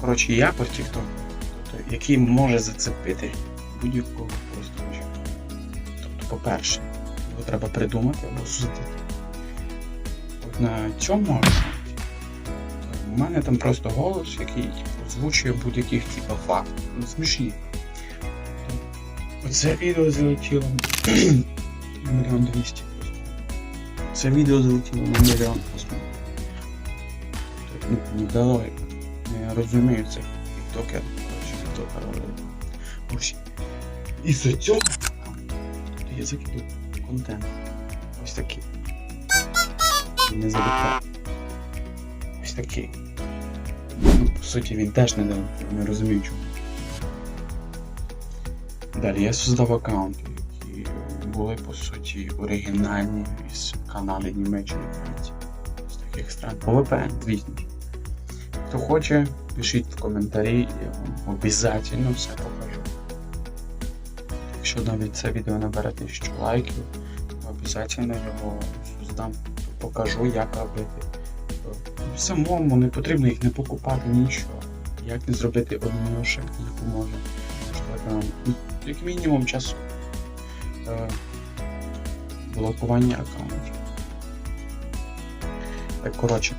коротше, якості, хто, тобто, який може зацепити будь-якого користувача. Тобто, по-перше, його треба придумати або судити. От на цьому аккаунті у мене там просто голос, який озвучує будь-яких типу, фактів. Ну, смішні. Оце відео залетіло на мільйон двісті. Це відео залетіло на мільйон просмотрів. Тобто, Ну, не дало, розумію, це тіктокер, коротше, тіктокер. Ось. І за цього я закидаю контент. Ось такий. Не залітав. Ось такий. Ну, по суті, він теж не дав, не розумію чому. Далі я создав аккаунти, які були по суті оригінальні із Канади, Німеччини, Франції. З таких стран. VPN, звісно ж. Хто хоче, пишіть в коментарі, я вам обов'язково все покажу. Якщо навіть це відео набере 1000 лайків, то обов'язково його создам, покажу, як робити. Самому не потрібно їх не покупати нічого. Як не зробити одношик, яку можна. Ну, як мінімум часу. Е, блокування аккаунтів. Так, коротше,